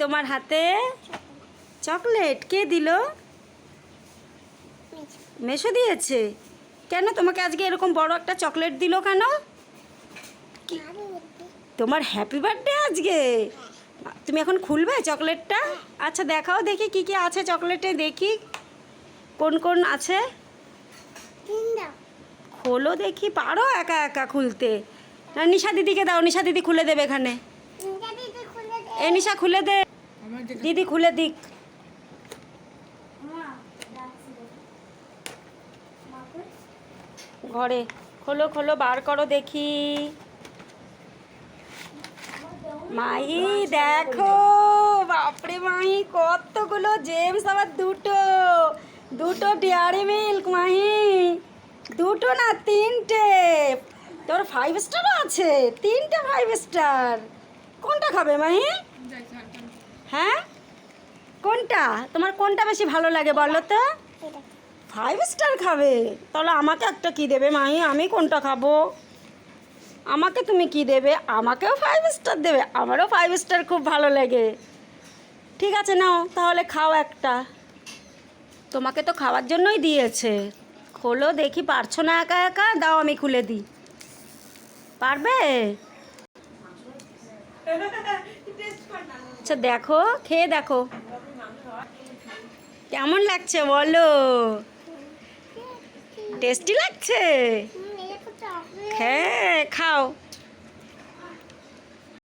তোমার হাতে চকলেট? কে দিল? মেশো দিয়েছে। কেন তোমাকে আজকে এরকম বড় একটা চকলেট দিল কেন? তোমার হ্যাপি বার্থডে আজকে? তুমি এখন খুলবে চকলেটটা? আচ্ছা দেখাও দেখি কি কি আছে চকলেটে দেখি। কোন কোন আছে? খোলো দেখি পারো একা একা খুলতে। না নিশা দিদিকে দাও নিশা দিদি খুলে দেবে এখানে। এ নিশা খুলে দে। দিদি খুলে দিক। ঘরে। খোলো খোলো, বার করো দেখি। মাই, দেখো, বাপরে মাই, কতগুলো জেমস, আবার দুটো। দুটো ডেয়ারি মিল্ক মাহি দুটো না তিনটে। তোর ফাইভ স্টারও আছে। তিনটে ফাইভ স্টার কোনটা খাবে মাহি হ্যাঁ? কোনটা? তোমার কোনটা বেশি ভালো লাগে বলো তো? ফাইভ স্টার খাবে। তাহলে আমাকে একটা কি দেবে মাহি? আমি কোনটা খাব? আমাকে তুমি কি দেবে? আমাকেও ফাইভ স্টার দেবে। আমারও ফাইভ স্টার খুব ভালো লাগে। ঠিক আছে, নাও, তাহলে খাও একটা। তোমাকে তো খাওয়ার জন্যই দিয়েছে। খোলো, দেখি পারছ না একা একা? দাও, আমি খুলে দিই। পারবে? আচ্ছা দেখো খেয়ে দেখো। কেমন লাগছে বলো? টেস্টি লাগছে? হ্যাঁ খাও।